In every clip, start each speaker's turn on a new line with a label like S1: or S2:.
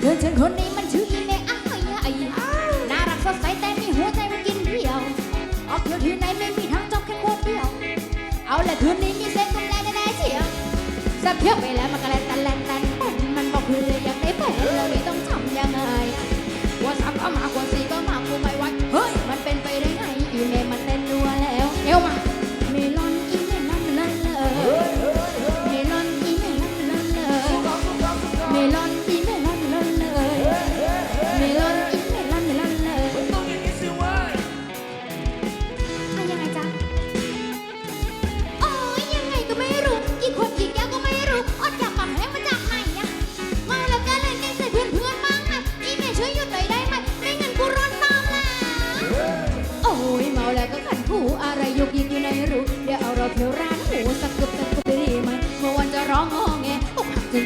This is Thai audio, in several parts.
S1: เธอเธอคนนี้มันชื่ออีเมอ้ายใหญ่น่ารักสดใสแต่มีหัวใจมันกินเที่ยว ออกเที่ยวที่ไหนไม่มีทางจบแค่คนเดียว เอาละคืนนี้มีเซ็กกุมแลแน่เชียวสักเที่ยวไปแล้วมา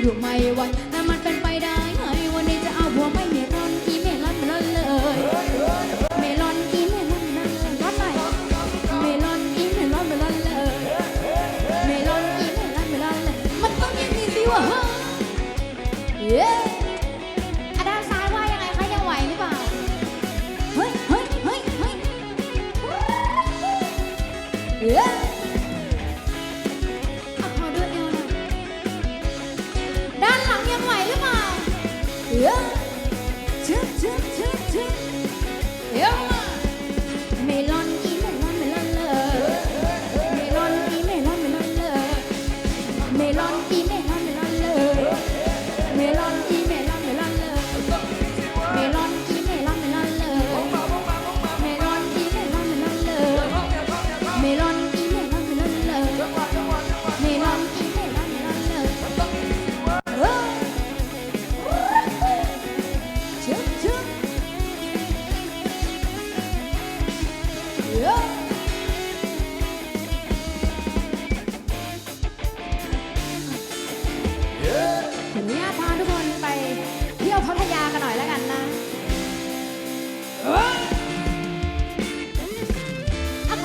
S1: อยู่ไม่ไหวแต่มันเป็นไปได้ไงวันนี้จะเอาผัวไม่เมรอนอีเมลอนลอนเลยเมลอนอีเมลอนลอนเลยร้อนหน่อยเมลอนอีเมลอนเมลอนเลยเมลอนอีเมลอนเมลอนเลยมันต้องอย่างนี้สิวะเย้อะด้านซ้ายว่ายังไงคะยังไหวหรือเปล่าเฮ้ยเฮ้ยเฮ้ยเฮ้ยเย้ เ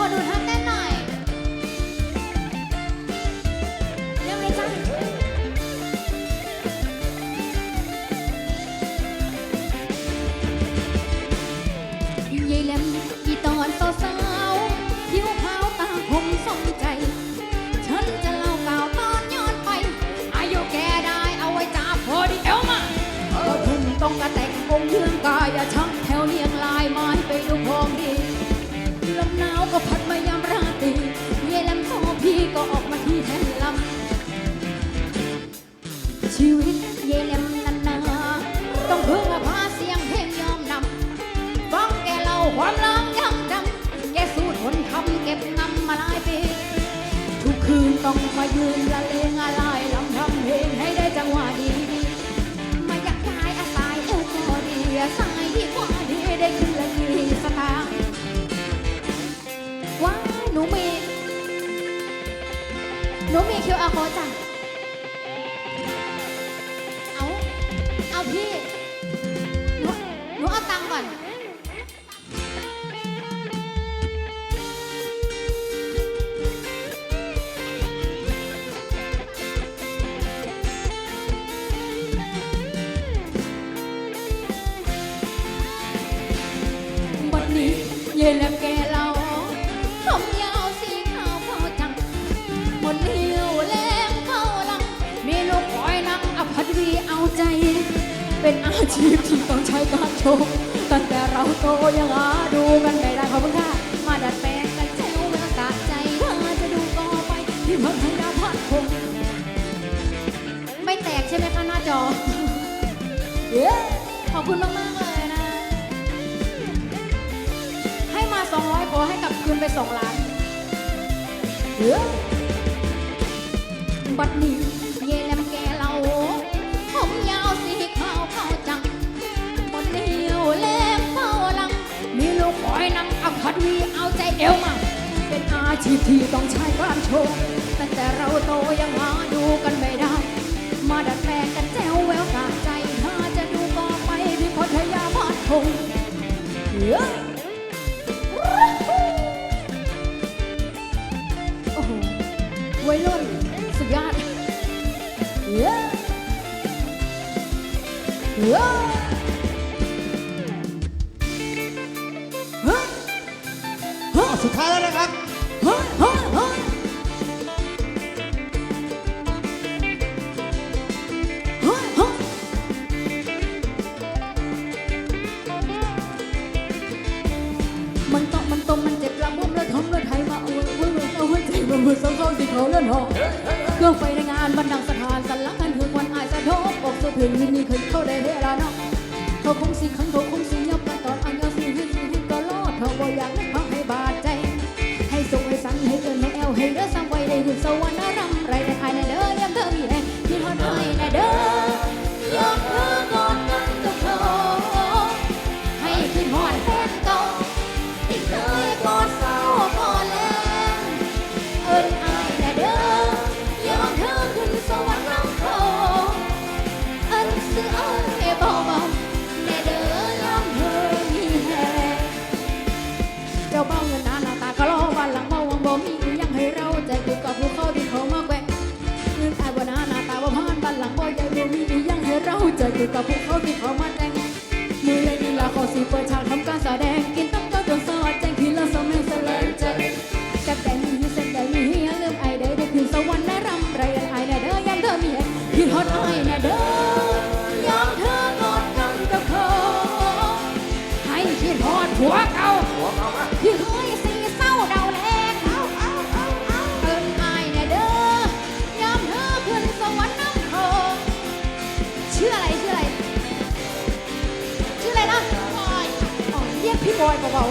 S1: อะขอดู ชีวิตเยลำนันนาต้องพึ่งพาเสียงเพลงยอมนำฟังแกเล่าความลังยังจำแกสู้ทนทำเก็บงำมาหลายปี ทุกคืนต้องมายืนละเลงอะไรลำทำเพลงให้ได้จังหวะดีดีมาอยากได้อาศัยเอวก็ดีอาศัยที่กว่าดีได้ขึ้นละกี่สตางค์ว้าหนูมีหนูมีคิวอาร์โค้ดจ้ะ เย็นแล้วแกเราผมยาวสีขาวพอจังหมดเหี่ยวแรงเข้าลัง มีลูกคอยนั่งอภัทวีเอาใจ เป็นอาชีพที่ต้องใช้การโชว์ตั้งแต่เราโตยังหาดูกันไม่ได้ขอบคุณค่ะมาดัดแปลงกันเซลเวลากาใจถ้าจะดูต่อไปที่พัทยาพัดคงไม่แตกใช่ไหมคะหน้าจอ เย้ขอบคุณมากๆ อให้กลับคืนไป2ล้านเอ้อบัดนี้เยแลมแกเราผมยาวสีขาวเข้าจังบนเดียวแลมเฝ้าหลัง มีลูกคอยนังอับพัดวีเอาใจเอวมาเป็นอาชีพที่ต้องใช้การโชว์ตั้งแต่เราโตยังหาดูกันไม่ สุด
S2: ท้ายแล้วนะครับ
S1: มันต้องมันต้องมันเจ็บละมุมแล้วทำแล้วไทยมาเอาไว้ไว้เอาไว้ใจมันมือสองสองที่เขาเลื่อนหอกเครื่องไฟในงานบันดังสถานสันหลังกันคือควันอายสะทกบ อกสุดถึงวินนี่เคยเข้าได้เฮลาเนาะเขาคงสิขังเขาคงสิยับมาตอนอันยาสิวินสิวินก็รอดเขาบ่อยากได้ คือกับพวกเขาที่เขามาแต่งมือเลยนี่ละเขาสิเปิดฉากทำการแสดงกินต้องเจ้าจนสอดแจ้งทีละสองแม่งสลงใจกับแต่มีเส้นใดมีเฮียลืมไอเด้ได้คืนสวรรค์และรำไรไอแน่เด้อยามเธอมีเห็นคิดฮอตไอแน่เด้อ พี่บอยเบา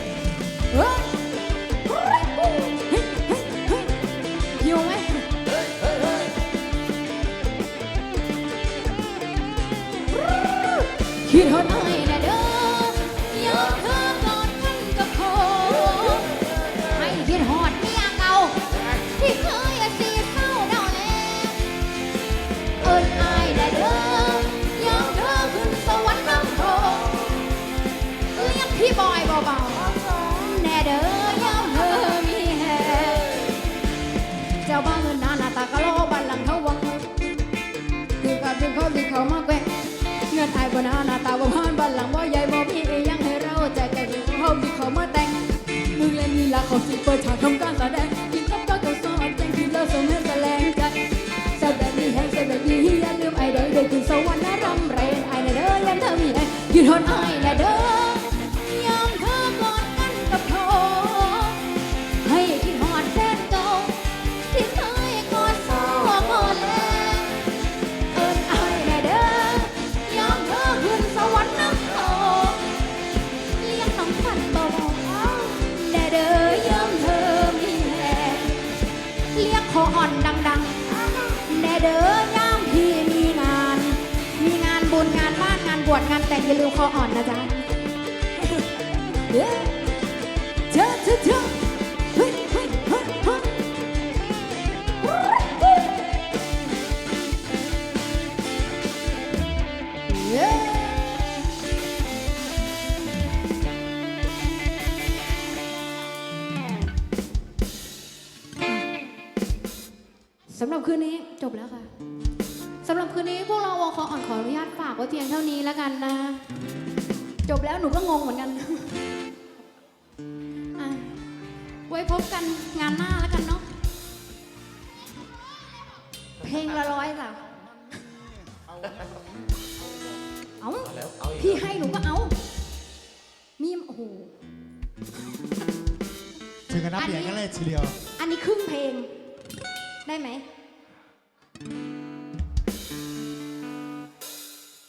S1: ๆเฮ้ย นาหน้าหน้าตาบ่พอนบันหลังบ่ใหญ่บ่มีอีหยังให้เราใจใจดีเฮาที่เขามาแต่งมึงเล่นนี่ละเขาสิเปิดฉากทำการแสดง บ้านงานบวชงานแต่งอย่าลืมคออ่อนนะจ๊ะเย้เจ้าเจ้าเจ้าเฮ้ยเฮ้ยเฮ้ยเฮ้ยเย้สำหรับคืนนี้จบแล้วค่ะาตฝากไว้เพียงเท่านี้แล้วกันนะ จบแล้วหนูก็งงเหมือนกันอะไว้พบกันงานหน้าแล้วกันเนาะเพลงละร้อยจ้ะเอา
S3: เอาแล้วเอาอีก
S1: พี่ให้หนูก็เอา มีโอ้โห
S2: ถึงกันนับเหรียญกันเลยทีเดียว
S1: อันนี้ครึ่งเพลง ได้ไหม